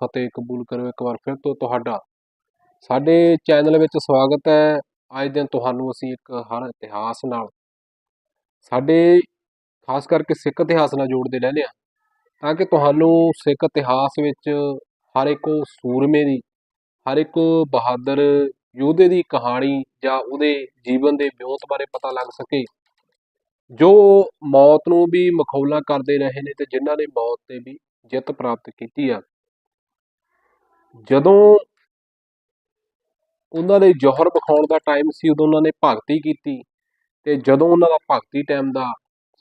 ਫਤਿਹ ਕਬੂਲ ਕਰੋ ਇੱਕ ਵਾਰ ਫਿਰ ਤੋਂ ਤੁਹਾਡਾ। ਸਾਡੇ ਚੈਨਲ ਵਿੱਚ ਸਵਾਗਤ ਹੈ। ਅੱਜ ਦਿਨ ਤੁਹਾਨੂੰ ਅਸੀਂ ਇੱਕ ਹਰ ਇਤਿਹਾਸ ਨਾਲ, ਸਾਡੇ ਖਾਸ ਕਰਕੇ ਸਿੱਖ ਇਤਿਹਾਸ ਨਾਲ ਜੋੜਦੇ ਰਹਿੰਦੇ ਹਾਂ, ਤਾਂ ਕਿ ਤੁਹਾਨੂੰ ਸਿੱਖ ਇਤਿਹਾਸ ਵਿੱਚ ਹਰ ਇੱਕ ਸੂਰਮੇ ਦੀ, ਹਰ ਇੱਕ ਬਹਾਦਰ ਯੋਧੇ ਦੀ ਕਹਾਣੀ ਜਾਂ ਉਹਦੇ ਜੀਵਨ ਦੇ ਵਿਉਂਤ ਬਾਰੇ ਪਤਾ ਲੱਗ ਸਕੇ। ਜੋ ਮੌਤ ਨੂੰ ਵੀ ਮਖੌਲਾ ਕਰਦੇ ਰਹੇ ਨੇ ਤੇ ਜਿਨ੍ਹਾਂ ਨੇ ਮੌਤ ਤੇ ਵੀ ਜਿੱਤ ਪ੍ਰਾਪਤ ਕੀਤੀ ਆ। ਜਦੋਂ ਉਹਨਾਂ ਦੇ ਜੋਹਰ ਵਿਖਾਉਣ ਦਾ ਟਾਈਮ ਸੀ, ਉਦੋਂ ਉਹਨਾਂ ਨੇ ਭਗਤੀ ਕੀਤੀ ਤੇ ਜਦੋਂ ਉਹਨਾਂ ਦਾ ਭਗਤੀ ਟਾਈਮ ਦਾ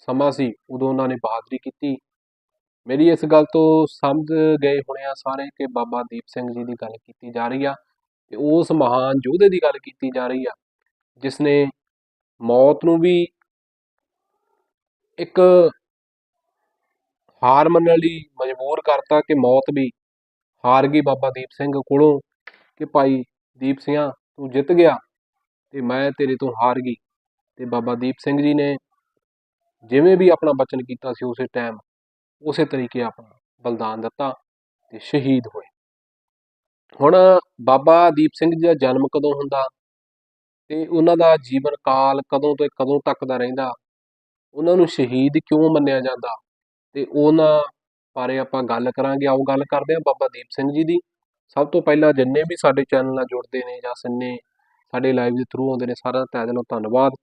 ਸਮਾਂ ਸੀ, ਉਦੋਂ ਉਹਨਾਂ ਨੇ ਬਹਾਦਰੀ ਕੀਤੀ। ਮੇਰੀ ਇਸ ਗੱਲ ਤੋਂ ਸਮਝ ਗਏ ਹੋਣੇ ਆ ਸਾਰੇ ਕਿ ਬਾਬਾ ਦੀਪ ਸਿੰਘ ਜੀ ਦੀ ਗੱਲ ਕੀਤੀ ਜਾ ਰਹੀ ਆ ਤੇ ਉਸ ਮਹਾਨ ਯੋਧੇ ਦੀ ਗੱਲ ਕੀਤੀ ਜਾ ਰਹੀ ਆ, ਜਿਸ ਨੇ ਮੌਤ ਨੂੰ ਵੀ ਇੱਕ ਹਾਰ ਮੰਨਣ ਲਈ ਮਜਬੂਰ ਕਰਤਾ ਕਿ ਮੌਤ ਵੀ ਹਾਰ ਗਈ ਬਾਬਾ ਦੀਪ ਸਿੰਘ ਕੋਲੋਂ ਕਿ ਭਾਈ ਦੀਪ ਸਿੰਘਾ ਤੂੰ ਜਿੱਤ ਗਿਆ ਤੇ ਮੈਂ ਤੇਰੇ ਤੋਂ ਹਾਰ ਗਈ। ਤੇ ਬਾਬਾ ਦੀਪ ਸਿੰਘ ਜੀ ਨੇ ਜਿਵੇਂ ਵੀ ਆਪਣਾ ਬਚਨ ਕੀਤਾ ਸੀ ਉਸੇ ਟਾਈਮ ਉਸੇ ਤਰੀਕੇ ਆਪਣਾ ਬਲਿਦਾਨ ਦਿੱਤਾ ਤੇ ਸ਼ਹੀਦ ਹੋਏ। ਹੁਣ ਬਾਬਾ ਦੀਪ ਸਿੰਘ ਜੀ ਦਾ ਜਨਮ ਕਦੋਂ ਹੁੰਦਾ ਤੇ ਉਹਨਾਂ ਦਾ ਜੀਵਨ ਕਾਲ ਕਦੋਂ ਤੋਂ ਕਦੋਂ ਤੱਕ ਦਾ ਰਹਿੰਦਾ, ਉਹਨਾਂ ਨੂੰ ਸ਼ਹੀਦ ਕਿਉਂ ਮੰਨਿਆ ਜਾਂਦਾ ਤੇ ਉਹਨਾਂ ਬਾਰੇ ਆਪਾਂ ਗੱਲ ਕਰਾਂਗੇ, ਆਓ ਗੱਲ ਕਰਦੇ ਹਾਂ ਬਾਬਾ ਦੀਪ ਸਿੰਘ ਜੀ ਦੀ। ਸਭ ਤੋਂ ਪਹਿਲਾਂ ਜਿੰਨੇ ਵੀ ਸਾਡੇ ਚੈਨਲ ਨਾਲ ਜੁੜਦੇ ਨੇ ਜਾਂ ਸਿੰਨੇ ਸਾਡੇ ਲਾਈਵ ਦੇ ਥਰੂ ਆਉਂਦੇ ਨੇ, ਸਾਰਿਆਂ ਦਾ ਤਹਿ ਦਿਲੋਂ ਧੰਨਵਾਦ।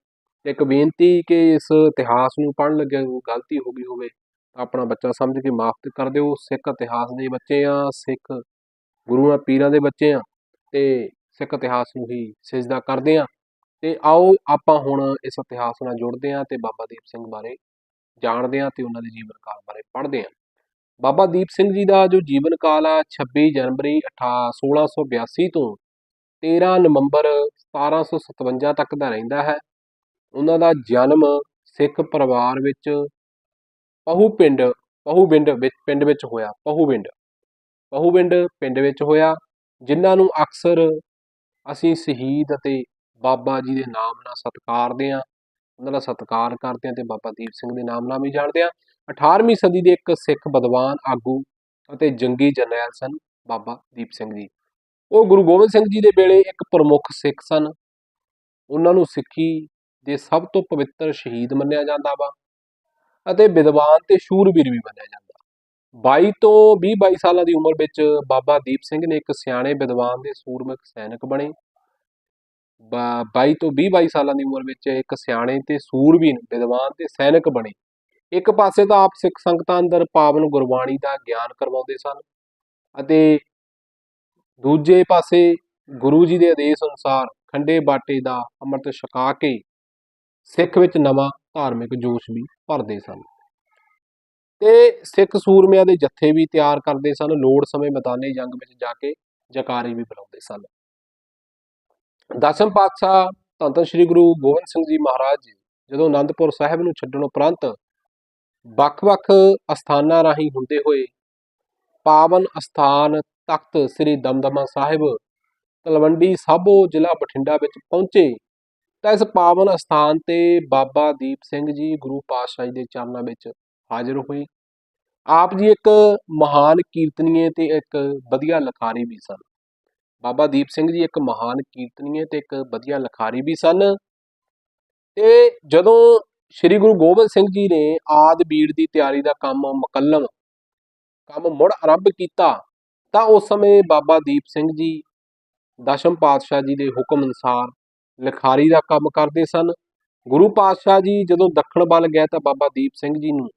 ਇੱਕ ਬੇਨਤੀ ਕਿ ਇਸ ਇਤਿਹਾਸ ਨੂੰ ਪੜ੍ਹਨ ਲੱਗਿਆ ਗਲਤੀ ਹੋ ਗਈ ਹੋਵੇ ਤਾਂ ਆਪਣਾ ਬੱਚਾ ਸਮਝ ਕੇ ਮਾਫ ਕਰ ਦਿਓ। ਸਿੱਖ ਇਤਿਹਾਸ ਦੇ ਬੱਚੇ ਆ ਸਿੱਖ ਗੁਰੂਆਂ ਪੀਰਾਂ ਦੇ ਬੱਚੇ ਆ ਤੇ ਸਿੱਖ ਇਤਿਹਾਸ ਨੂੰ ਹੀ ਸਿਜਦਾ ਕਰਦੇ ਆ ਤੇ ਆਓ ਆਪਾਂ ਹੁਣ ਇਸ ਇਤਿਹਾਸ ਨਾਲ ਜੁੜਦੇ ਆ ਤੇ ਬਾਬਾ ਦੀਪ ਸਿੰਘ ਬਾਰੇ ਜਾਣਦੇ ਆ ਤੇ ਉਹਨਾਂ ਦੇ ਜੀਵਨ ਕਾਲ ਬਾਰੇ ਪੜ੍ਹਦੇ ਆ ਬਾਬਾ ਦੀਪ ਸਿੰਘ ਜੀ ਦਾ ਜੋ ਜੀਵਨ ਕਾਲ ਆ 26 ਜਨਵਰੀ 1682 ਤੋਂ 13 ਨਵੰਬਰ 1757 ਤੱਕ ਦਾ ਰਹਿੰਦਾ ਹੈ। ਉਹਨਾਂ ਦਾ ਜਨਮ ਸਿੱਖ ਪਰਿਵਾਰ ਵਿੱਚ ਪਹੂ ਪਿੰਡ ਪਹੂ ਪਿੰਡ ਵਿੱਚ ਪਿੰਡ ਵਿੱਚ ਹੋਇਆ, ਪਹੂ ਪਿੰਡ ਪਹੂਬਿੰਡ ਪਹੂਬਿੰਡ ਪਿੰਡ ਵਿੱਚ ਹੋਇਆ, ਜਿਨ੍ਹਾਂ ਨੂੰ ਅਕਸਰ ਅਸੀਂ ਸ਼ਹੀਦ ਅਤੇ ਬਾਬਾ ਜੀ ਦੇ ਨਾਮ ਨਾਲ ਸਤਿਕਾਰਦੇ ਹਾਂ ਉਹਨਾਂ ਦਾ ਸਤਿਕਾਰ ਕਰਦੇ ਹਾਂ ਤੇ ਬਾਬਾ ਦੀਪ ਸਿੰਘ ਦੇ ਨਾਮ ਨਾਲ ਵੀ ਜਾਣਦੇ ਹਾਂ। 18ਵੀਂ ਸਦੀ ਦੇ ਇੱਕ ਸਿੱਖ ਵਿਦਵਾਨ ਆਗੂ ਅਤੇ ਜੰਗੀ ਜਰਨੈਲ ਸਨ ਬਾਬਾ ਦੀਪ ਸਿੰਘ ਜੀ। ਉਹ ਗੁਰੂ ਗੋਬਿੰਦ ਸਿੰਘ ਜੀ ਦੇ ਵੇਲੇ ਇੱਕ ਪ੍ਰਮੁੱਖ ਸਿੱਖ ਸਨ। ਉਹਨਾਂ ਨੂੰ ਸਿੱਖੀ ਦੇ ਸਭ ਤੋਂ ਪਵਿੱਤਰ ਸ਼ਹੀਦ ਮੰਨਿਆ ਜਾਂਦਾ ਵਾ ਅਤੇ ਵਿਦਵਾਨ ਤੇ ਸ਼ੂਰਵੀਰ ਵੀ ਮੰਨਿਆ ਜਾਂਦਾ। 22 ਤੋਂ 20 22 ਸਾਲਾਂ ਦੀ ਉਮਰ ਵਿੱਚ ਬਾਬਾ ਦੀਪ ਸਿੰਘ ਨੇ ਇੱਕ ਸਿਆਣੇ ਵਿਦਵਾਨ ਦੇ ਸੂਰਮਿਕ ਸੈਨਿਕ ਬਣੇ। 22 ਤੋਂ 20 22 ਸਾਲਾਂ ਦੀ ਉਮਰ ਵਿੱਚ ਇੱਕ ਸਿਆਣੇ ਤੇ ਸੂਰਬੀਨ ਵਿਦਵਾਨ ਤੇ ਸੈਨਿਕ ਬਣੇ। ਇੱਕ ਪਾਸੇ ਤਾਂ ਆਪ ਸਿੱਖ ਸੰਗਤਾਂ ਅੰਦਰ ਪਾਵਨ ਗੁਰਬਾਣੀ ਦਾ ਗਿਆਨ ਕਰਵਾਉਂਦੇ ਸਨ ਅਤੇ ਦੂਜੇ ਪਾਸੇ ਗੁਰੂ ਜੀ ਦੇ ਆਦੇਸ਼ ਅਨੁਸਾਰ ਖੰਡੇ ਬਾਟੇ ਦਾ ਅੰਮ੍ਰਿਤ ਛਕਾ ਕੇ ਸਿੱਖ ਵਿੱਚ ਨਵਾਂ ਧਾਰਮਿਕ ਜੋਸ਼ ਵੀ ਭਰਦੇ ਸਨ। ਤੇ ਸਿੱਖ ਸੂਰਮਿਆਂ ਦੇ ਜੱਥੇ ਵੀ ਤਿਆਰ ਕਰਦੇ ਸਨ। ਲੋੜ ਸਮੇਂ ਮੈਦਾਨੇ ਜੰਗ ਵਿੱਚ ਜਾ ਕੇ ਜਕਾਰੇ ਵੀ ਬੁਲਾਉਂਦੇ ਸਨ। ਦਸਮ ਪਾਤਸ਼ਾਹ ਧੰਨ ਧੰਨ ਸ੍ਰੀ ਗੁਰੂ ਗੋਬਿੰਦ ਸਿੰਘ ਜੀ ਮਹਾਰਾਜ ਜੀ, ਜਦੋਂ ਆਨੰਦਪੁਰ ਸਾਹਿਬ ਨੂੰ ਛੱਡਣ ਉਪਰੰਤ ਵੱਖ-ਵੱਖ ਅਸਥਾਨਾਂ ਰਾਹੀਂ ਹੁੰਦੇ ਹੋਏ ਪਾਵਨ ਅਸਥਾਨ ਤਖਤ ਸ੍ਰੀ ਦਮਦਮਾ ਸਾਹਿਬ, ਤਲਵੰਡੀ ਸਾਬੋ ਜ਼ਿਲ੍ਹਾ ਬਠਿੰਡਾ ਵਿੱਚ ਪਹੁੰਚੇ, ਤਾਂ ਇਸ ਪਾਵਨ ਅਸਥਾਨ ਤੇ ਬਾਬਾ ਦੀਪ ਸਿੰਘ ਜੀ ਗੁਰੂ ਪਾਤਸ਼ਾਹ ਜੀ ਦੇ ਚਰਨਾਂ ਵਿੱਚ ਹਾਜ਼ਰ ਹੋਏ। ਆਪ ਜੀ ਇੱਕ ਮਹਾਨ ਕੀਰਤਨੀਏ ਤੇ ਇੱਕ ਵਧੀਆ ਲਖਾਰੀ ਵੀ ਸਨ। ਬਾਬਾ ਦੀਪ ਸਿੰਘ ਜੀ ਇੱਕ ਮਹਾਨ ਕੀਰਤਨੀਏ ਤੇ ਇੱਕ ਵਧੀਆ ਲਖਾਰੀ ਵੀ ਸਨ। ਤੇ ਜਦੋਂ ਸ੍ਰੀ ਗੁਰੂ ਗੋਬਿੰਦ ਸਿੰਘ ਜੀ ਨੇ ਆਦ ਬੀੜ ਦੀ ਤਿਆਰੀ ਦਾ ਕੰਮ ਮੁਕੱਲਮ, ਕੰਮ ਮੁੜ ਆਰੰਭ ਕੀਤਾ, ਤਾਂ ਉਸ ਸਮੇਂ ਬਾਬਾ ਦੀਪ ਸਿੰਘ ਜੀ ਦਸ਼ਮ ਪਾਤਸ਼ਾਹ ਜੀ ਦੇ ਹੁਕਮ ਅਨੁਸਾਰ ਲਿਖਾਰੀ ਦਾ ਕੰਮ ਕਰਦੇ ਸਨ। ਗੁਰੂ ਪਾਤਸ਼ਾਹ ਜੀ ਜਦੋਂ ਦੱਖਣ ਵੱਲ ਗਏ ਤਾਂ ਬਾਬਾ ਦੀਪ ਸਿੰਘ ਜੀ ਨੂੰ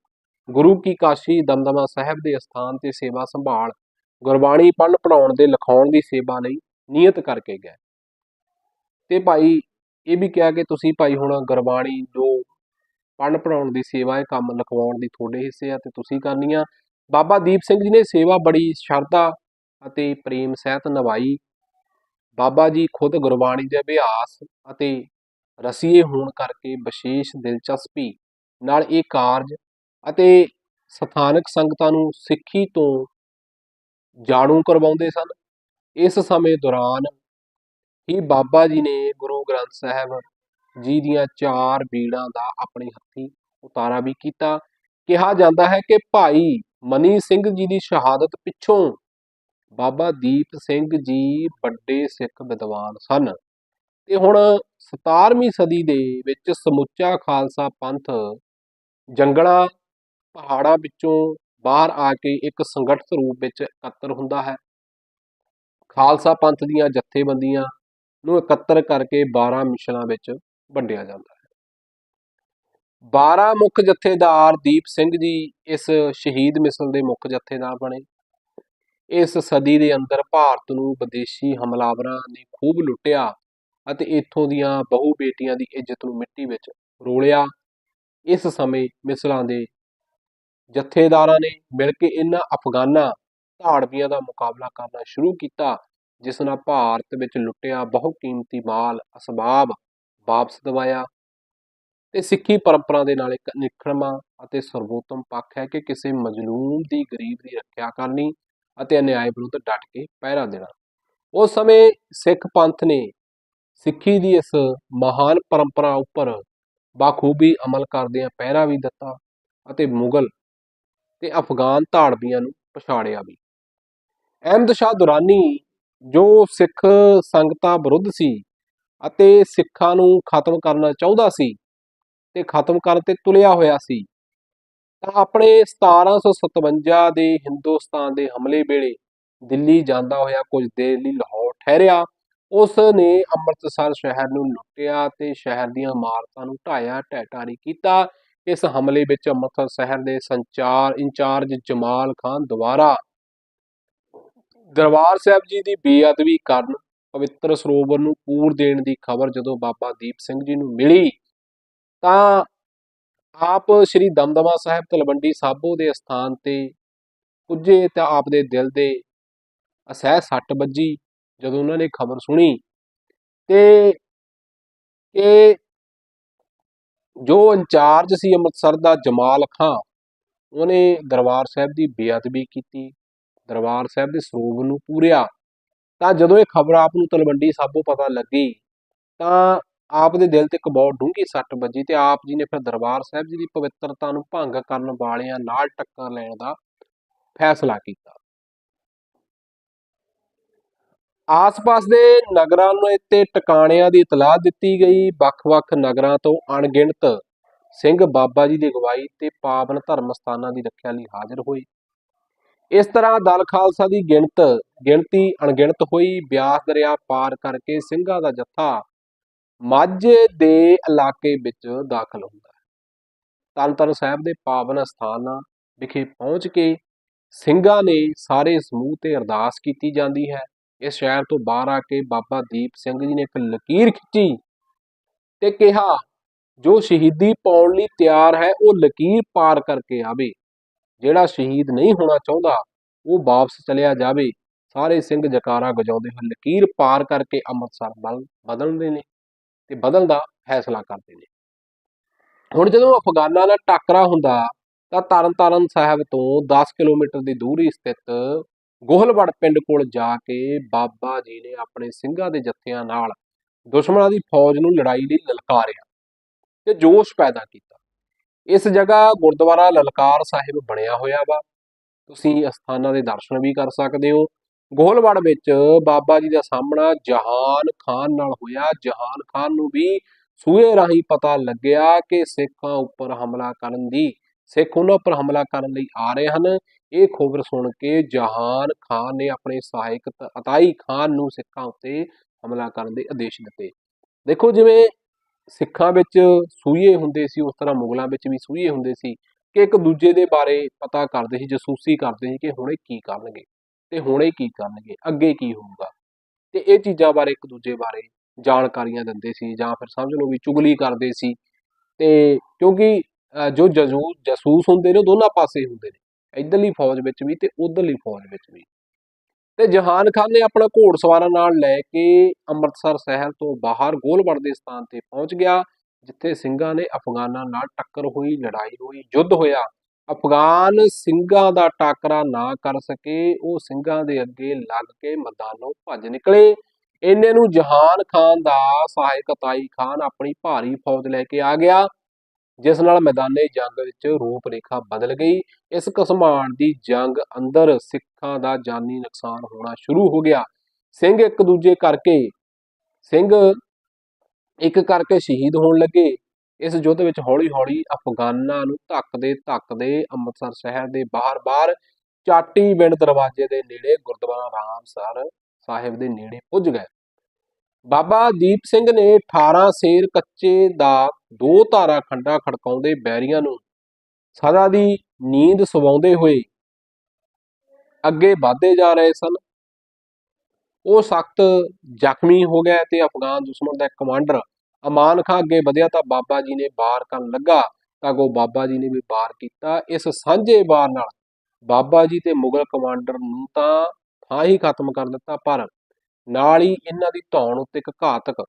ਗੁਰੂ ਕੀ ਕਾਸ਼ੀ ਦਮਦਮਾ ਸਾਹਿਬ ਦੇ ਅਸਥਾਨ ਤੇ ਸੇਵਾ ਸੰਭਾਲ ਗੁਰਬਾਣੀ ਪੜ੍ਹਨ ਪੜਾਉਣ ਦੇ ਲਿਖਾਉਣ ਦੀ ਸੇਵਾ ਲਈ ਨਿਯਤ ਕਰਕੇ ਗਏ। ਤੇ ਭਾਈ ਇਹ ਵੀ ਕਿਹਾ ਕਿ ਤੁਸੀਂ ਭਾਈ ਹੁਣ ਗੁਰਬਾਣੀ ਜੋ ਪੜ੍ਹਨ ਪੜਾਉਣ ਦੀ ਸੇਵਾ ਇਹ ਕੰਮ ਲਿਖਵਾਉਣ ਦੀ ਤੁਹਾਡੇ ਹਿੱਸੇ ਆ ਤੇ ਤੁਸੀਂ ਕਰਨੀ ਆ। ਬਾਬਾ ਦੀਪ ਸਿੰਘ ਜੀ ਨੇ ਸੇਵਾ ਬੜੀ ਸ਼ਰਧਾ ਅਤੇ ਪ੍ਰੇਮ ਸਹਿਤ ਨਿਭਾਈ। ਬਾਬਾ ਜੀ ਖੁਦ ਗੁਰਬਾਣੀ ਦੇ ਅਭਿਆਸ ਅਤੇ ਰਸੀਏ ਹੋਣ ਕਰਕੇ ਵਿਸ਼ੇਸ਼ ਦਿਲਚਸਪੀ ਨਾਲ ਇਹ ਕਾਰਜ ਅਤੇ ਸਥਾਨਕ ਸੰਗਤਾਂ ਨੂੰ ਸਿੱਖੀ ਤੋਂ ਜਾਣੂ ਕਰਵਾਉਂਦੇ ਸਨ। ਇਸ ਸਮੇਂ ਦੌਰਾਨ ਹੀ ਬਾਬਾ ਜੀ ਨੇ ਗੁਰੂ ਗ੍ਰੰਥ ਸਾਹਿਬ ਜੀ ਦੀਆਂ ਚਾਰ ਬੀੜਾਂ ਦਾ ਆਪਣੇ ਹੱਥੀਂ ਉਤਾਰਾ ਵੀ ਕੀਤਾ। ਕਿਹਾ ਜਾਂਦਾ ਹੈ ਕਿ ਭਾਈ ਮਨੀ ਸਿੰਘ ਜੀ ਦੀ ਸ਼ਹਾਦਤ ਪਿੱਛੋਂ ਬਾਬਾ ਦੀਪ ਸਿੰਘ ਜੀ ਵੱਡੇ ਸਿੱਖ ਵਿਦਵਾਨ ਸਨ। ਤੇ ਹੁਣ 17ਵੀਂ ਸਦੀ ਦੇ ਵਿੱਚ ਸਮੁੱਚਾ ਖਾਲਸਾ ਪੰਥ ਜੰਗਲਾਂ, ਪਹਾੜਾਂ ਵਿੱਚੋਂ ਬਾਹਰ ਆ ਕੇ ਇੱਕ ਸੰਗਠਿਤ ਰੂਪ ਵਿੱਚ ਇਕੱਤਰ ਹੁੰਦਾ ਹੈ। ਖਾਲਸਾ ਪੰਥ ਦੀਆਂ ਜਥੇਬੰਦੀਆਂ ਨੂੰ ਇਕੱਤਰ ਕਰਕੇ 12 ਮਿਸ਼ਨਾਂ ਵਿੱਚ ਵੰਡਿਆ ਜਾਂਦਾ ਹੈ। 12 ਮੁੱਖ ਜਥੇਦਾਰ ਦੀਪ ਸਿੰਘ ਜੀ ਇਸ ਸ਼ਹੀਦ ਮਿਸਲ ਦੇ ਮੁੱਖ ਜਥੇਦਾਰ ਬਣੇ। ਇਸ ਸਦੀ ਦੇ ਅੰਦਰ ਭਾਰਤ ਨੂੰ ਵਿਦੇਸ਼ੀ ਹਮਲਾਵਰਾਂ ਨੇ ਖੂਬ ਲੁੱਟਿਆ ਅਤੇ ਇੱਥੋਂ ਦੀਆਂ ਬਹੁ ਬੇਟੀਆਂ ਦੀ ਇੱਜ਼ਤ ਨੂੰ ਮਿੱਟੀ ਵਿੱਚ ਰੋਲਿਆ। ਇਸ ਸਮੇਂ ਮਿਸਲਾਂ ਦੇ ਜਥੇਦਾਰਾਂ ਨੇ ਮਿਲ ਕੇ ਇਹਨਾਂ ਅਫਗਾਨਾਂ ਧਾੜਵੀਆਂ ਦਾ ਮੁਕਾਬਲਾ ਕਰਨਾ ਸ਼ੁਰੂ ਕੀਤਾ, ਜਿਸ ਨਾਲ ਭਾਰਤ ਵਿੱਚ ਲੁੱਟਿਆ ਬਹੁ ਮਾਲ, ਅਸਬਾਬ ਵਾਪਸ ਦਿਵਾਇਆ ਤੇ ਸਿੱਖੀ ਪਰੰਪਰਾ ਦੇ ਨਾਲ ਇੱਕ ਨਿਖੜਵਾਂ ਅਤੇ ਸਰਵੋਤਮ ਪੱਖ ਹੈ ਕਿ ਕਿਸੇ ਮਜ਼ਲੂਮ ਦੀ ਗਰੀਬ ਦੀ ਰੱਖਿਆ ਕਰਨੀ ਅਤੇ ਅਨਿਆਏ ਵਿਰੁੱਧ ਡਟ ਕੇ ਪਹਿਰਾ ਦੇਣਾ। ਉਸ ਸਮੇਂ ਸਿੱਖ ਪੰਥ ਨੇ ਸਿੱਖੀ ਦੀ ਇਸ ਮਹਾਨ ਪਰੰਪਰਾ ਉੱਪਰ ਬਾਖੂਬੀ ਅਮਲ ਕਰਦਿਆਂ ਪਹਿਰਾ ਵੀ ਦਿੱਤਾ ਅਤੇ ਮੁਗਲ ਤੇ ਅਫਗਾਨ ਧਾੜਵੀਆਂ ਨੂੰ ਪਛਾੜਿਆ ਵੀ। ਅਹਿਮਦ ਸ਼ਾਹ ਦੁਰਾਨੀ, ਜੋ ਸਿੱਖ ਸੰਗਤਾਂ ਵਿਰੁੱਧ ਸੀ ਅਤੇ ਸਿੱਖਾਂ ਨੂੰ ਖਤਮ ਕਰਨਾ ਚਾਹੁੰਦਾ ਸੀ ਤੇ ਖਤਮ ਕਰਨ ਤੇ ਤੁਲਿਆ ਹੋਇਆ ਸੀ, ਤਾਂ ਆਪਣੇ 1757 ਦੇ ਹਿੰਦੁਸਤਾਨ ਦੇ ਹਮਲੇ ਵੇਲੇ ਦਿੱਲੀ ਜਾਂਦਾ ਹੋਇਆ ਕੁਝ ਦੇਰ ਲਈ ਲਾਹੌਰ ਠਹਿਰਿਆ, ਉਸ ਨੇ ਅੰਮ੍ਰਿਤਸਰ ਸ਼ਹਿਰ ਨੂੰ ਲੁੱਟਿਆ ਤੇ ਸ਼ਹਿਰ ਦੀਆਂ ਇਮਾਰਤਾਂ ਨੂੰ ਢਾਇਆ ਢਹਿ ਕੀਤਾ ਇਸ ਹਮਲੇ ਵਿੱਚ ਅੰਮ੍ਰਿਤਸਰ ਸ਼ਹਿਰ ਦੇ ਸੰਚਾਰ ਇੰਚਾਰਜ ਜਮਾਲ ਖਾਨ ਦੁਆਰਾ ਦਰਬਾਰ ਸਾਹਿਬ ਜੀ ਦੀ ਬੇਅਦਬੀ ਕਰਨ ਪਵਿੱਤਰ ਸਰੋਵਰ ਨੂੰ ਪੂਰ ਦੇਣ ਦੀ ਖਬਰ ਜਦੋਂ ਬਾਬਾ ਦੀਪ ਸਿੰਘ ਜੀ ਨੂੰ ਮਿਲੀ, ਤਾਂ ਆਪ ਸ੍ਰੀ ਦਮਦਮਾ ਸਾਹਿਬ ਤਲਵੰਡੀ ਸਾਬੋ ਦੇ ਸਥਾਨ ਤੇ ਪੁੱਜੇ ਤਾਂ ਆਪ ਦੇ ਦਿਲ ਦੇ ਅਸਹਿ ਸੱਟ ਵੱਜੀ ਜਦੋਂ ਉਹਨਾਂ ਨੇ ਖਬਰ ਸੁਣੀ ਤੇ ਕਿ ਜੋ ਇੰਚਾਰਜ ਸੀ ਅੰਮ੍ਰਿਤਸਰ ਦਾ ਜਮਾਲ ਖਾਂ, ਉਹਨੇ ਦਰਬਾਰ ਸਾਹਿਬ ਦੀ ਬੇਅਦਬੀ ਕੀਤੀ, ਦਰਬਾਰ ਸਾਹਿਬ ਦੇ ਸਰੋਵਰ ਨੂੰ ਪੂਰਿਆ। ਤਾਂ ਜਦੋਂ ਇਹ ਖਬਰ ਆਪ ਨੂੰ ਤਲਵੰਡੀ ਸਾਬੋ ਪਤਾ ਲੱਗੀ, ਤਾਂ ਆਪ ਦੇ ਦਿਲ ਤੇ ਇੱਕ ਬਹੁਤ ਡੂੰਘੀ ਸੱਟ ਵੱਜੀ ਤੇ ਆਪ ਜੀ ਨੇ ਫਿਰ ਦਰਬਾਰ ਸਾਹਿਬ ਜੀ ਦੀ ਪਵਿੱਤਰਤਾ ਨੂੰ ਭੰਗ ਕਰਨ ਵਾਲਿਆਂ ਨਾਲ ਟੱਕਰ ਲੈਣ ਦਾ ਫੈਸਲਾ ਕੀਤਾ। ਆਸ-ਪਾਸ ਦੇ ਨਗਰਾਂ ਨੂੰ ਇੱਥੇ ਟਿਕਾਣਿਆਂ ਦੀ ਇਤਲਾਹ ਦਿੱਤੀ ਗਈ। ਵੱਖ-ਵੱਖ ਨਗਰਾਂ ਤੋਂ ਅਣਗਿਣਤ ਸਿੰਘ ਬਾਬਾ ਜੀ ਦੀ ਅਗਵਾਈ ਤੇ ਪਾਵਨ ਧਰਮ ਸਥਾਨਾਂ ਦੀ ਰੱਖਿਆ ਲਈ ਹਾਜ਼ਰ ਹੋਏ। ਇਸ ਤਰ੍ਹਾਂ ਦਲ ਖਾਲਸਾ ਦੀ ਗਿਣਤ, ਗਿਣਤੀ ਅਣਗਿਣਤ ਹੋਈ। ਬਿਆਸ ਦਰਿਆ ਪਾਰ ਕਰਕੇ ਸਿੰਘਾਂ ਦਾ ਜੱਥਾ ਮਾਝੇ ਦੇ ਇਲਾਕੇ ਵਿੱਚ ਦਾਖਲ ਹੁੰਦਾ ਹੈ। ਤਨਤਨ ਸਾਹਿਬ ਦੇ ਪਾਵਨ ਸਥਾਨਾਂ ਵਿਖੇ ਪਹੁੰਚ ਕੇ ਸਿੰਘਾਂ ਨੇ ਸਾਰੇ ਸਮੂਹ ਤੇ ਅਰਦਾਸ ਕੀਤੀ ਜਾਂਦੀ ਹੈ। ਇਸ ਸ਼ਹਿਰ ਤੋਂ ਬਾਹਰ ਆ ਕੇ ਬਾਬਾ ਦੀਪ ਸਿੰਘ ਜੀ ਨੇ ਇੱਕ ਲਕੀਰ ਖਿੱਚੀ ਤੇ ਕਿਹਾ, ਜੋ ਸ਼ਹੀਦੀ ਪਾਉਣ ਲਈ ਤਿਆਰ ਹੈ, ਉਹ ਲਕੀਰ ਪਾਰ ਕਰਕੇ ਆਵੇ। ਜਿਹੜਾ ਸ਼ਹੀਦ ਨਹੀਂ ਹੋਣਾ ਚਾਹੁੰਦਾ, ਉਹ ਵਾਪਸ ਚਲਿਆ ਜਾਵੇ। ਸਾਰੇ ਸਿੰਘ ਜਕਾਰਾ ਗਜਾਉਂਦੇ ਹੋਏ ਲਕੀਰ ਪਾਰ ਕਰਕੇ ਅੰਮ੍ਰਿਤਸਰ ਵੱਲ ਬਦਲਦੇ ਨੇ ਤੇ ਬਦਲਣ ਦਾ ਫੈਸਲਾ ਕਰਦੇ ਨੇ। ਹੁਣ ਜਦੋਂ ਅਫਗਾਨਾਂ ਨਾਲ ਟਾਕਰਾ ਹੁੰਦਾ, ਤਾਂ ਤਰਨਤਾਰਨ ਸਾਹਿਬ ਤੋਂ 10 ਕਿਲੋਮੀਟਰ ਦੀ ਦੂਰੀ ਸਥਿਤ ਗੋਹਲਵੜ ਪਿੰਡ ਕੋਲ ਜਾ ਕੇ ਬਾਬਾ ਜੀ ਨੇ ਆਪਣੇ ਸਿੰਘਾਂ ਦੇ ਜੱਥਿਆਂ ਨਾਲ ਦੁਸ਼ਮਣਾਂ ਦੀ ਫੌਜ ਨੂੰ ਲੜਾਈ ਲਈ ਲਲਕਾਰਿਆ ਤੇ ਜੋਸ਼ ਪੈਦਾ ਕੀਤਾ। ਇਸ ਜਗ੍ਹਾ ਗੁਰਦੁਆਰਾ ਲਲਕਾਰ ਸਾਹਿਬ ਬਣਿਆ ਹੋਇਆ ਵਾ। ਤੁਸੀਂ ਅਸਥਾਨਾਂ ਦੇ ਦਰਸ਼ਨ ਵੀ ਕਰ ਸਕਦੇ ਹੋ। ਗੋਹਲਵੜ ਵਿੱਚ ਬਾਬਾ ਜੀ ਦਾ ਸਾਹਮਣਾ ਜਹਾਨ ਖਾਨ ਨਾਲ ਹੋਇਆ। ਜਹਾਨ ਖਾਨ ਨੂੰ ਵੀ ਸੂਏ ਰਾਹੀਂ ਪਤਾ ਲੱਗਿਆ ਕਿ ਸਿੱਖਾਂ ਉੱਪਰ ਹਮਲਾ ਕਰਨ ਦੀ, ਸਿੱਖ ਉਹਨਾਂ ਉੱਪਰ ਹਮਲਾ ਕਰਨ ਲਈ ਆ ਰਹੇ ਹਨ। ਇਹ ਖਬਰ ਸੁਣ ਕੇ ਜਹਾਨ ਖਾਨ ਨੇ ਆਪਣੇ ਸਹਾਇਕ ਅਤਾਈ ਖਾਨ ਨੂੰ ਸਿੱਖਾਂ ਉੱਤੇ ਹਮਲਾ ਕਰਨ ਦੇ ਆਦੇਸ਼ ਦਿੱਤੇ। ਦੇਖੋ ਜਿਵੇਂ ਸਿੱਖਾਂ ਵਿੱਚ ਸੂਈਏ ਹੁੰਦੇ ਸੀ, ਉਸ ਤਰ੍ਹਾਂ ਮੁਗਲਾਂ ਵਿੱਚ ਵੀ ਸੂਈਏ ਹੁੰਦੇ ਸੀ ਕਿ ਇੱਕ ਦੂਜੇ ਦੇ ਬਾਰੇ ਪਤਾ ਕਰਦੇ ਸੀ, ਜਸੂਸੀ ਕਰਦੇ ਸੀ ਕਿ ਹੁਣੇ ਕੀ ਕਰਨਗੇ ਤੇ ਹੁਣੇ ਕੀ ਕਰਨਗੇ, ਅੱਗੇ ਕੀ ਹੋਊਗਾ। ਤੇ ਇਹ ਚੀਜ਼ਾਂ ਬਾਰੇ ਇੱਕ ਦੂਜੇ ਬਾਰੇ ਜਾਣਕਾਰੀਆਂ ਦਿੰਦੇ ਸੀ ਜਾਂ ਫਿਰ ਸਮਝ ਲਓ ਵੀ ਚੁਗਲੀ ਕਰਦੇ ਸੀ। ਤੇ ਕਿਉਂਕਿ ਜੋ ਜਸੂਸ ਜਸੂਸ ਹੁੰਦੇ ਨੇ ਦੋਨਾਂ ਪਾਸੇ ਹੁੰਦੇ ਨੇ। ਇਧਰਲੀ ਫੌਜ ਵਿੱਚ ਵੀ ਤੇ ਉਧਰਲੀ ਫੌਜ ਵਿੱਚ ਵੀ। ਤੇ ਜਹਾਨ ਖਾਨ ਨੇ ਆਪਣਾ ਘੋੜਸਵਾਰਾਂ ਨਾਲ ਲੈ ਕੇ ਅੰਮ੍ਰਿਤਸਰ ਸ਼ਹਿਰ ਤੋਂ ਬਾਹਰ ਗੋਲਵੜ ਦੇ ਸਥਾਨ ਤੇ ਪਹੁੰਚ ਗਿਆ, ਜਿੱਥੇ ਸਿੰਘਾਂ ਨੇ ਅਫਗਾਨਾਂ ਨਾਲ ਟੱਕਰ ਹੋਈ, ਲੜਾਈ ਹੋਈ, ਯੁੱਧ ਹੋਇਆ। ਅਫਗਾਨ ਸਿੰਘਾਂ ਦਾ ਟਾਕਰਾ ਨਾ ਕਰ ਸਕੇ, ਉਹ ਸਿੰਘਾਂ ਦੇ ਅੱਗੇ ਲੱਗ ਕੇ ਮੈਦਾਨੋਂ ਭੱਜ ਨਿਕਲੇ। ਇੰਨੇ ਨੂੰ ਜਹਾਨ ਖਾਨ ਦਾ ਸਹਾਇਕ ਤਾਈ ਖਾਨ ਆਪਣੀ ਭਾਰੀ ਫੌਜ ਲੈ ਕੇ ਆ ਗਿਆ। ਜਿਸ ਨਾਲ ਮੈਦਾਨੇ ਜੰਗ ਵਿੱਚ ਰੂਪ ਰੇਖਾ ਬਦਲ ਗਈ। ਇਸ ਘਸਮਾਣ ਦੀ ਜੰਗ ਅੰਦਰ ਸਿੱਖਾਂ ਦਾ ਜਾਨੀ ਨੁਕਸਾਨ ਹੋਣਾ ਸ਼ੁਰੂ ਹੋ ਗਿਆ। ਸਿੰਘ ਇੱਕ ਦੂਜੇ ਕਰਕੇ, ਸਿੰਘ ਇੱਕ ਕਰਕੇ ਸ਼ਹੀਦ ਹੋਣ ਲੱਗੇ। ਇਸ ਯੁੱਧ ਵਿੱਚ ਹੌਲੀ-ਹੌਲੀ ਅਫਗਾਨਾਂ ਨੂੰ ਧੱਕਦੇ ਧੱਕਦੇ ਅੰਮ੍ਰਿਤਸਰ ਸ਼ਹਿਰ ਦੇ ਬਾਹਰ-ਬਾਹਰ ਚਾਟੀ ਬਿੰਡ ਦਰਵਾਜ਼ੇ ਦੇ ਨੇੜੇ ਗੁਰਦੁਆਰਾ ਰਾਮ ਸਰ ਸਾਹਿਬ ਦੇ ਨੇੜੇ ਪੁੱਜ ਗਏ। ਬਾਬਾ ਦੀਪ ਸਿੰਘ ਨੇ 18 ਸੇਰ ਕੱਚੇ ਦਾ ਦੋ ਧਾਰਾ ਖੰਡਾ ਖੜਕਾਉਂਦੇ ਬੈਰੀਆਂ ਨੂੰ ਸਦਾ ਦੀ ਨੀਂਦ ਸਵਾਉਂਦੇ ਹੋਏ ਅੱਗੇ ਵਧਦੇ ਜਾ ਰਹੇ ਸਨ। ਉਹ ਸਖਤ ਜ਼ਖਮੀ ਹੋ ਗਿਆ ਤੇ ਅਫਗਾਨ ਦੁਸ਼ਮਣ ਦਾ ਕਮਾਂਡਰ ਅਮਾਨ ਖਾਂ ਅੱਗੇ ਵਧਿਆ ਤਾਂ ਬਾਬਾ ਜੀ ਨੇ ਵਾਰ ਕਰਨ ਲੱਗਾ ਤਾਂ ਉਹ ਬਾਬਾ ਜੀ ਨੇ ਵੀ ਵਾਰ ਕੀਤਾ। ਇਸ ਸਾਂਝੇ ਵਾਰ ਨਾਲ ਬਾਬਾ ਜੀ ਤੇ ਮੁਗਲ ਕਮਾਂਡਰ ਨੂੰ ਤਾਂ ਥਾਂ ਹੀ ਖਤਮ ਕਰ ਦਿੱਤਾ ਪਰ ਨਾਲ ਹੀ ਇਹਨਾਂ ਦੀ ਧੌਣ ਉੱਤੇ ਇੱਕ ਘਾਤਕ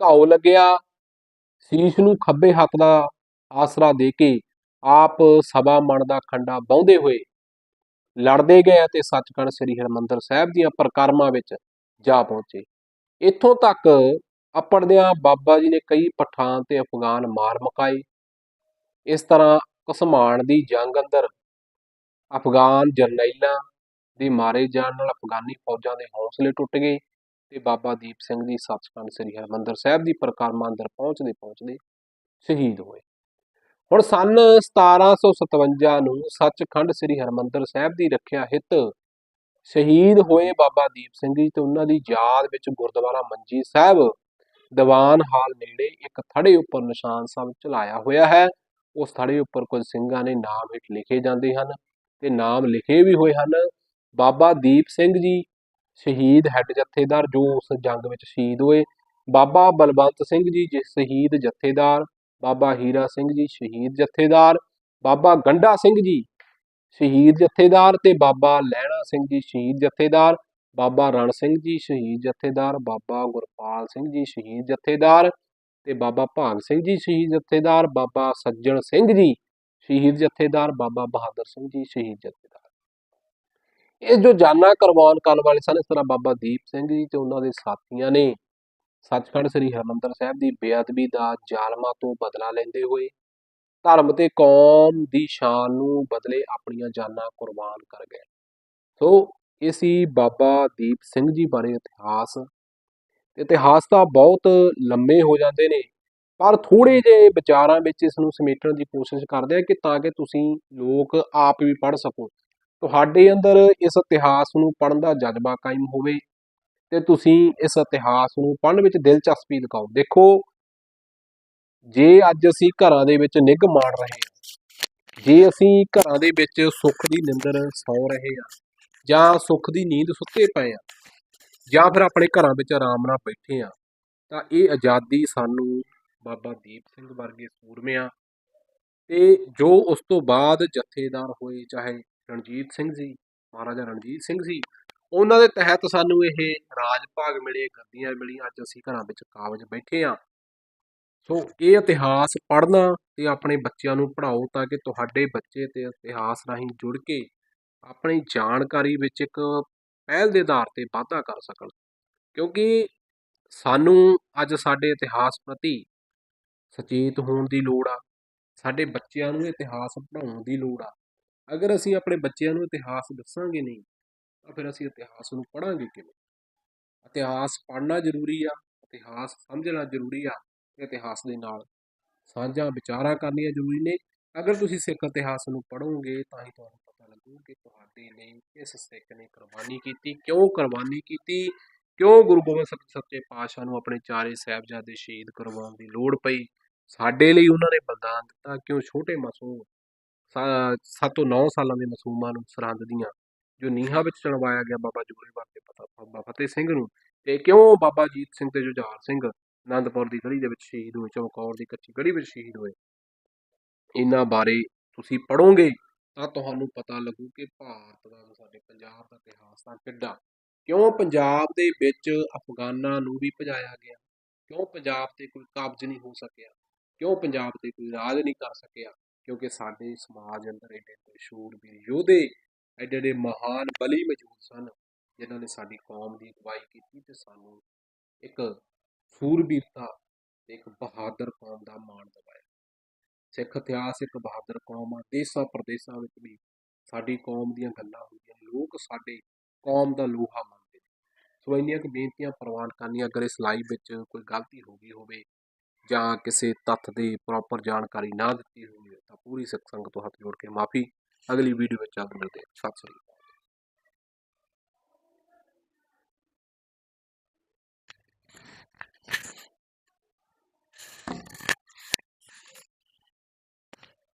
ਘਾਉ ਲੱਗਿਆ। ਸੀਸ ਨੂੰ ਖੱਬੇ ਹੱਥ ਦਾ ਆਸਰਾ ਦੇ ਕੇ ਆਪ ਸਭਾ ਮਣ ਦਾ ਖੰਡਾ ਬਾਉਂਦੇ ਹੋਏ ਲੜਦੇ ਗਏ ਅਤੇ ਸੱਚਖੰਡ ਸ੍ਰੀ ਹਰਿਮੰਦਰ ਸਾਹਿਬ ਦੀਆਂ ਪ੍ਰਕਰਮਾਂ ਵਿੱਚ ਜਾ ਪਹੁੰਚੇ। ਇੱਥੋਂ ਤੱਕ ਅਪੜਦਿਆਂ ਬਾਬਾ ਜੀ ਨੇ ਕਈ ਪਠਾਨ ਤੇ ਅਫਗਾਨ ਮਾਰ ਮਕਾਏ। ਇਸ ਤਰ੍ਹਾਂ ਘਸਮਾਣ ਦੀ ਜੰਗ ਅੰਦਰ ਅਫਗਾਨ ਜਰਨੈਲਾਂ ਦੇ ਮਾਰੇ ਜਾਣ ਨਾਲ ਅਫਗਾਨੀ ਫੌਜਾਂ ਦੇ ਹੌਸਲੇ ਟੁੱਟ ਗਏ ਤੇ ਬਾਬਾ ਦੀਪ ਸਿੰਘ ਜੀ ਸੱਚਖੰਡ ਸ੍ਰੀ ਹਰਿਮੰਦਰ ਸਾਹਿਬ ਦੀ ਪ੍ਰਕਰਮਾਂ ਅੰਦਰ ਪਹੁੰਚਦੇ ਪਹੁੰਚਦੇ ਸ਼ਹੀਦ ਹੋਏ। ਹੁਣ ਸਨ 1757 ਨੂੰ ਸੱਚਖੰਡ ਸ੍ਰੀ ਹਰਿਮੰਦਰ ਸਾਹਿਬ ਦੀ ਰੱਖਿਆ ਹਿੱਤ ਸ਼ਹੀਦ ਹੋਏ ਬਾਬਾ ਦੀਪ ਸਿੰਘ ਜੀ ਤੇ ਉਹਨਾਂ ਦੀ ਯਾਦ ਵਿੱਚ ਗੁਰਦੁਆਰਾ ਮੰਜੀ ਸਾਹਿਬ ਦੀਵਾਨ ਹਾਲ ਨੇੜੇ ਇੱਕ ਥੜੇ ਉੱਪਰ ਨਿਸ਼ਾਨ ਸਾਹਿਬ ਚਲਾਇਆ ਹੋਇਆ ਹੈ। ਉਸ ਥੜੇ ਉੱਪਰ ਕੁਝ ਸਿੰਘਾਂ ਨੇ ਨਾਮ ਹੇਠ ਲਿਖੇ ਜਾਂਦੇ ਹਨ ਤੇ ਨਾਮ ਲਿਖੇ ਵੀ ਹੋਏ ਹਨ। ਬਾਬਾ ਦੀਪ ਸਿੰਘ ਜੀ ਸ਼ਹੀਦ ਹੈੱਡ ਜਥੇਦਾਰ ਜੋ ਉਸ ਜੰਗ ਵਿੱਚ ਸ਼ਹੀਦ ਹੋਏ ਬਾਬਾ ਬਲਵੰਤ ਸਿੰਘ ਜੀ ਜਿ ਸ਼ਹੀਦ ਜਥੇਦਾਰ ਬਾਬਾ ਹੀਰਾ ਸਿੰਘ ਜੀ ਸ਼ਹੀਦ ਜਥੇਦਾਰ ਬਾਬਾ ਗੰਡਾ ਸਿੰਘ ਜੀ ਸ਼ਹੀਦ ਜਥੇਦਾਰ ਤੇ ਬਾਬਾ ਲਹਿਣਾ ਸਿੰਘ ਜੀ ਸ਼ਹੀਦ ਜਥੇਦਾਰ ਬਾਬਾ ਰਣ ਸਿੰਘ ਜੀ ਸ਼ਹੀਦ ਜਥੇਦਾਰ ਬਾਬਾ ਗੁਰਪਾਲ ਸਿੰਘ ਜੀ ਸ਼ਹੀਦ ਜਥੇਦਾਰ ਤੇ ਬਾਬਾ ਭਾਗ ਸਿੰਘ ਜੀ ਸ਼ਹੀਦ ਜਥੇਦਾਰ ਬਾਬਾ ਸੱਜਣ ਸਿੰਘ ਜੀ ਸ਼ਹੀਦ ਜਥੇਦਾਰ ਬਾਬਾ ਬਹਾਦਰ ਸਿੰਘ ਜੀ ਸ਼ਹੀਦ ਜਥੇਦਾਰ ਇਹ ਜੋ ਜਾਨਾਂ ਕੁਰਬਾਨ ਕਰਨ ਵਾਲੇ ਸਨ, ਇਸ ਤਰ੍ਹਾਂ ਬਾਬਾ ਦੀਪ ਸਿੰਘ ਜੀ ਤੇ ਉਹਨਾਂ ਦੇ ਸਾਥੀਆਂ ਨੇ ਸੱਚਖੰਡ ਸ੍ਰੀ ਹਰਿਮੰਦਰ ਸਾਹਿਬ ਦੀ ਬੇਅਦਬੀ ਦਾ ਜ਼ਾਲਮਾਂ ਤੋਂ ਬਦਲਾ ਲੈਂਦੇ ਹੋਏ ਧਰਮ ਤੇ ਕੌਮ ਦੀ ਸ਼ਾਨ ਨੂੰ ਬਦਲੇ ਆਪਣੀਆਂ ਜਾਨਾਂ ਕੁਰਬਾਨ ਕਰ ਗਏ। ਸੋ ਇਹ ਸੀ ਬਾਬਾ ਦੀਪ ਸਿੰਘ ਜੀ ਬਾਰੇ ਇਤਿਹਾਸ। ਇਤਿਹਾਸ ਤਾਂ ਬਹੁਤ ਲੰਮੇ ਹੋ ਜਾਂਦੇ ਨੇ, ਪਰ ਥੋੜੇ ਜਿਹੇ ਵਿਚਾਰਾਂ ਵਿੱਚ ਇਸ ਨੂੰ ਸਮੇਟਣ ਦੀ ਕੋਸ਼ਿਸ਼ ਕਰਦੇ ਆ ਕਿ ਤਾਂ ਕਿ ਤੁਸੀਂ ਲੋਕ ਆਪ ਵੀ ਪੜ੍ਹ ਸਕੋ। ਤੁਹਾਡੇ ਅੰਦਰ ਇਸ ਇਤਿਹਾਸ ਨੂੰ ਪੜ੍ਹਨ ਦਾ ਜਜ਼ਬਾ ਕਾਇਮ ਹੋਵੇ ਤੇ ਤੁਸੀਂ ਇਸ ਇਤਿਹਾਸ ਨੂੰ ਪੜ੍ਹਨ ਵਿੱਚ ਦਿਲਚਸਪੀ ਦਿਖਾਓ ਦੇਖੋ, ਜੇ ਅੱਜ ਅਸੀਂ ਘਰਾਂ ਦੇ ਵਿੱਚ ਨਿੱਘ ਮਾਣ ਰਹੇ ਹਾਂ, ਜੇ ਅਸੀਂ ਘਰਾਂ ਦੇ ਵਿੱਚ ਸੁੱਖ ਦੀ ਨਿੰਦਰ ਸੌ ਰਹੇ ਹਾਂ ਜਾਂ ਸੁੱਖ ਦੀ ਨੀਂਦ ਸੁੱਤੇ ਪਏ ਆ ਜਾਂ ਫਿਰ ਆਪਣੇ ਘਰਾਂ ਵਿੱਚ ਆਰਾਮ ਨਾਲ ਬੈਠੇ ਆ ਤਾਂ ਇਹ ਆਜ਼ਾਦੀ ਸਾਨੂੰ ਬਾਬਾ ਦੀਪ ਸਿੰਘ ਵਰਗੇ ਸੂਰਮਿਆਂ ਤੇ ਜੋ ਉਸ ਤੋਂ ਬਾਅਦ ਜਥੇਦਾਰ ਹੋਏ, ਚਾਹੇ ਰਣਜੀਤ ਸਿੰਘ ਜੀ, ਮਹਾਰਾਜਾ ਰਣਜੀਤ ਸਿੰਘ ਸੀ ਉਹਨਾਂ ਦੇ ਤਹਿਤ ਸਾਨੂੰ ਇਹ ਰਾਜ ਭਾਗ ਮਿਲੇ, ਗੱਦੀਆਂ ਮਿਲੀਆਂ, ਅੱਜ ਅਸੀਂ ਘਰਾਂ ਵਿੱਚ ਕਾਬਜ ਬੈਠੇ ਆ ਸੋ ਇਹ ਇਤਿਹਾਸ ਪੜ੍ਹਨਾ ਤੇ ਆਪਣੇ ਬੱਚਿਆਂ ਨੂੰ ਪੜ੍ਹਾਓ ਤਾਂ ਕਿ ਤੁਹਾਡੇ ਬੱਚੇ ਤੇ ਇਤਿਹਾਸ ਰਾਹੀਂ ਜੁੜ ਕੇ ਆਪਣੀ ਜਾਣਕਾਰੀ ਵਿੱਚ ਇੱਕ ਪਹਿਲ ਦੇ ਆਧਾਰ ਤੇ ਵਾਧਾ ਕਰ ਸਕਣ। ਕਿਉਂਕਿ ਸਾਨੂੰ ਅੱਜ ਸਾਡੇ ਇਤਿਹਾਸ ਪ੍ਰਤੀ ਸਚੇਤ ਹੋਣ ਦੀ ਲੋੜ ਆ, ਸਾਡੇ ਬੱਚਿਆਂ ਨੂੰ ਇਤਿਹਾਸ ਪੜ੍ਹਾਉਣ ਦੀ ਲੋੜ ਆ। ਅਗਰ ਅਸੀਂ ਆਪਣੇ ਬੱਚਿਆਂ ਨੂੰ ਇਤਿਹਾਸ ਦੱਸਾਂਗੇ ਨਹੀਂ, ਤਾਂ ਫਿਰ ਅਸੀਂ ਇਤਿਹਾਸ ਨੂੰ ਪੜਾਂਗੇ ਕਿਵੇਂ? ਇਤਿਹਾਸ ਪੜ੍ਹਨਾ ਜ਼ਰੂਰੀ ਆ, ਇਤਿਹਾਸ ਸਮਝਣਾ ਜ਼ਰੂਰੀ ਆ, ਤੇ ਇਤਿਹਾਸ ਦੇ ਨਾਲ ਸਾਂਝਾਂ ਵਿਚਾਰਾਂ ਕਰਨੀਆਂ ਜ਼ਰੂਰੀ ਨੇ। ਅਗਰ ਤੁਸੀਂ ਸਿੱਖ ਇਤਿਹਾਸ ਨੂੰ ਪੜੋਗੇ ਤਾਂ ਹੀ ਤੁਹਾਨੂੰ ਪਤਾ ਲੱਗੂ ਕਿ ਤੁਹਾਡੇ ਲਈ ਕਿਸ ਸਿੱਖ ਨੇ ਕੁਰਬਾਨੀ ਕੀਤੀ, ਕਿਉਂ ਕੁਰਬਾਨੀ ਕੀਤੀ, ਕਿਉਂ ਗੁਰੂ ਗੋਬਿੰਦ ਸਿੰਘ ਸੱਚੇ ਪਾਤਸ਼ਾਹ ਨੂੰ ਆਪਣੇ ਚਾਰੇ ਸਾਹਿਬਜ਼ਾਦੇ ਸ਼ਹੀਦ ਕਰਵਾਉਣ ਦੀ ਲੋੜ ਪਈ? ਸਾਡੇ ਲਈ ਉਹਨਾਂ ਨੇ ਬਲਿਦਾਨ ਦਿੱਤਾ, ਕਿਉਂ ਛੋਟੇ ਮਾਸੂਮ 7 ਤੋਂ 9 ਸਾਲਾਂ ਦੇ ਮਾਸੂਮਾਂ ਨੂੰ ਸਰਹੰਦ ਦੀਆਂ, ਜੋ ਨੀਹਾਂ ਵਿੱਚ ਚਣਵਾਇਆ ਗਿਆ ਬਾਬਾ ਜੋਰਾਵਰ ਦੇ ਪਤਾ, ਬਾਬਾ ਫਤਿਹ ਸਿੰਘ ਨੂੰ। ਤੇ ਕਿਉਂ ਬਾਬਾ ਜੀਤ ਸਿੰਘ ਤੇ ਜੁਝਾਰ ਸਿੰਘ ਆਨੰਦਪੁਰ ਦੀ ਗੜੀ ਦੇ ਵਿੱਚ ਸ਼ਹੀਦ ਹੋਏ? ਚਮਕੌਰ ਦੀ ਕੱਚੀ ਗੜੀ ਵਿੱਚ ਸ਼ਹੀਦ ਹੋਏ। ਇਹਨਾਂ ਬਾਰੇ ਤੁਸੀਂ ਪੜੋਗੇ ਤਾਂ ਤੁਹਾਨੂੰ ਪਤਾ ਲੱਗੂ ਕਿ ਭਾਰਤ ਦਾ ਸਾਡੇ ਪੰਜਾਬ ਦਾ ਇਤਿਹਾਸ ਤਾਂ ਕਿੱਡਾ। ਕਿਉਂ ਪੰਜਾਬ ਦੇ ਵਿੱਚ ਅਫਗਾਨਾਂ ਨੂੰ ਵੀ ਭਜਾਇਆ ਗਿਆ? ਕਿਉਂ ਪੰਜਾਬ ਤੇ ਕੋਈ ਕਬਜ਼ ਨਹੀਂ ਹੋ ਸਕਿਆ? ਕਿਉਂ ਪੰਜਾਬ ਤੇ ਕੋਈ ਰਾਜ ਨਹੀਂ ਕਰ ਸਕਿਆ? ਕਿਉਂਕਿ ਸਾਡੇ ਸਮਾਜ ਅੰਦਰ ਏਡੇ ਏਡੇ ਸ਼ੂਰਬੀਰ ਯੋਧੇ, ਐਡੇ ਐਡੇ ਮਹਾਨ ਬਲੀ ਮੌਜੂਦ ਸਨ, ਜਿਨ੍ਹਾਂ ਨੇ ਸਾਡੀ ਕੌਮ ਦੀ ਅਗਵਾਈ ਕੀਤੀ ਤੇ ਸਾਨੂੰ ਇੱਕ ਸੂਰਬੀਰਤਾ ਤੇ ਇੱਕ ਬਹਾਦਰ ਕੌਮ ਦਾ ਮਾਣ ਦਿਵਾਇਆ। ਸਿੱਖ ਇਤਿਹਾਸ ਇੱਕ ਬਹਾਦਰ ਕੌਮ ਆ, ਦੇਸਾਂ ਪ੍ਰਦੇਸਾਂ ਵਿੱਚ ਵੀ ਸਾਡੀ ਕੌਮ ਦੀਆਂ ਗੱਲਾਂ ਹੁੰਦੀਆਂ ਲੋਕ ਸਾਡੇ ਕੌਮ ਦਾ ਲੋਹਾ ਮੰਨਦੇ ਸੋ ਇੰਨੀਆਂ ਕੁ ਬੇਨਤੀਆਂ, ਪ੍ਰਵਾਨ ਕਰਨੀਆਂ, ਅਗਰ ਇਸ ਲਾਈਵ ਵਿੱਚ ਕੋਈ ਗਲਤੀ ਹੋ ਗਈ ਹੋਵੇ ਜਾਂ ਕਿਸੇ ਤੱਥ ਦੀ ਪ੍ਰੋਪਰ ਜਾਣਕਾਰੀ ਨਾ ਦਿੱਤੀ ਹੋਈ ਹੈ ਤਾਂ ਪੂਰੀ ਸਿੱਖ ਸੰਗਤ ਤੋਂ ਹੱਥ ਜੋੜ ਕੇ ਮਾਫੀ। ਅਗਲੀ ਵੀਡੀਓ ਵਿੱਚ ਜਲਦ ਮਿਲਦੇ ਹਾਂ। ਸਤਿ ਸ੍ਰੀ ਅਕਾਲ।